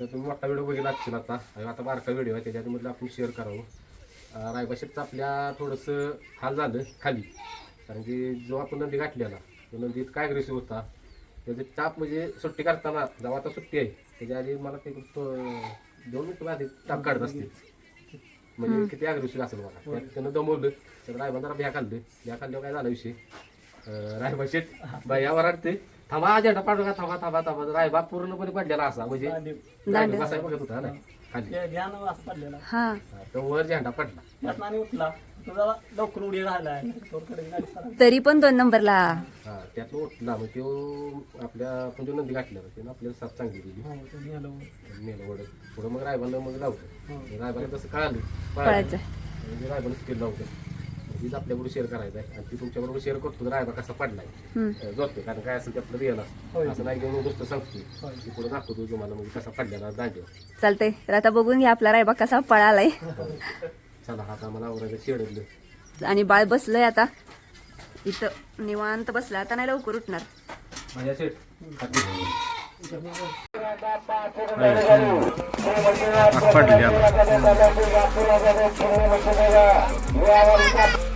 तर तुम्ही मोठा व्हिडिओ बघितला असतील आता. आणि आता बारका व्हिडिओ आहे त्याच्यामध्ये आपण शेअर करावं. अं, रायबाशीचं आपल्या थोडंसं हाल झालं खाली. कारण की जो आपण नंदी गाठलेला तो नंदी इतका ॲग्रेसिव्ह होता त्याचे टाप म्हणजे सुट्टी करताना जेव्हा आता सुट्टी आहे त्याच्या आधी मला ते दोन मिनिटं आधी टाप काढत असते म्हणजे किती अग्रेसिव्ह असेल मला त्यानं दमवलं तर रायबा जरा भ्या खाल्लं. भ्या खाल्ल्यावर काय झाला विषय? रायबा शेट थांबा झेंडा पाडू का थांबा थांबा थांबा. रायबा पूर्णपणे पडलेला असा म्हणजे दांडे. बघत होता ना खाली. ध्यान असं पडलेला. हा. हा, तर वर झेंडा पडला. त्यात आणि उठला. तो जरा लवकर उडी राहिलाय. थोडकडे गाडी सरा तरी पण दोन नंबरला. हा त्यातनं उठला मग तो आपल्या आपण जो नंदी गाठलेला त्यानं आपल्याला साथ चांगली दिली. हो तो नेलं पुढं मग रायबाला मग लावलं. हो. रायबाला तसं कळालं. पळायचं म्हणजे रायबाला स्किल लावतं तीच आपल्याबरोबर शेअर करायचं आहे आणि ती तुमच्याबरोबर शेअर करतो तर रायबा कसा पडलाय. जोडतो कारण काय असेल ते आपलं रिअल. असतं असं नाही घेऊन गोष्ट सांगतो. ती पुढे दाखवतो तुम्हाला म्हणजे कसा पडलेला दांडीवर चालतंय. तर आता बघून घ्या आपला रायबा कसा पळालाय. चला आता मला आवरायचं शेडलं आणि बाळ बसलंय आता. इथं निवांत बसलं. आता नाही लवकर उठणार. माझ्या shed I'm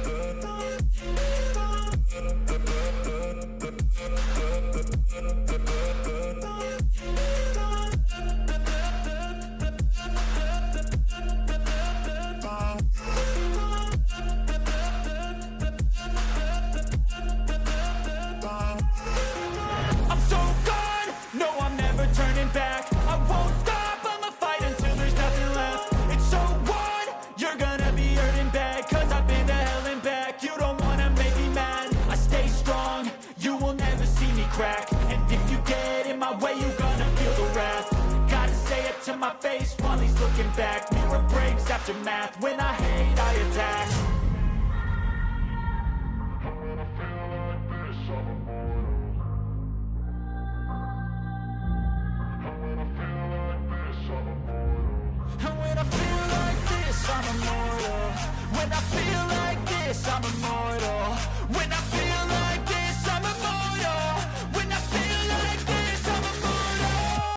crack And if you get in my way, you're gonna feel the wrath. Gotta say it to my face while he's looking back. Mirror breaks after math, when I hate I attack. And when I feel like this, I'm immortal. When I feel like this, I'm immortal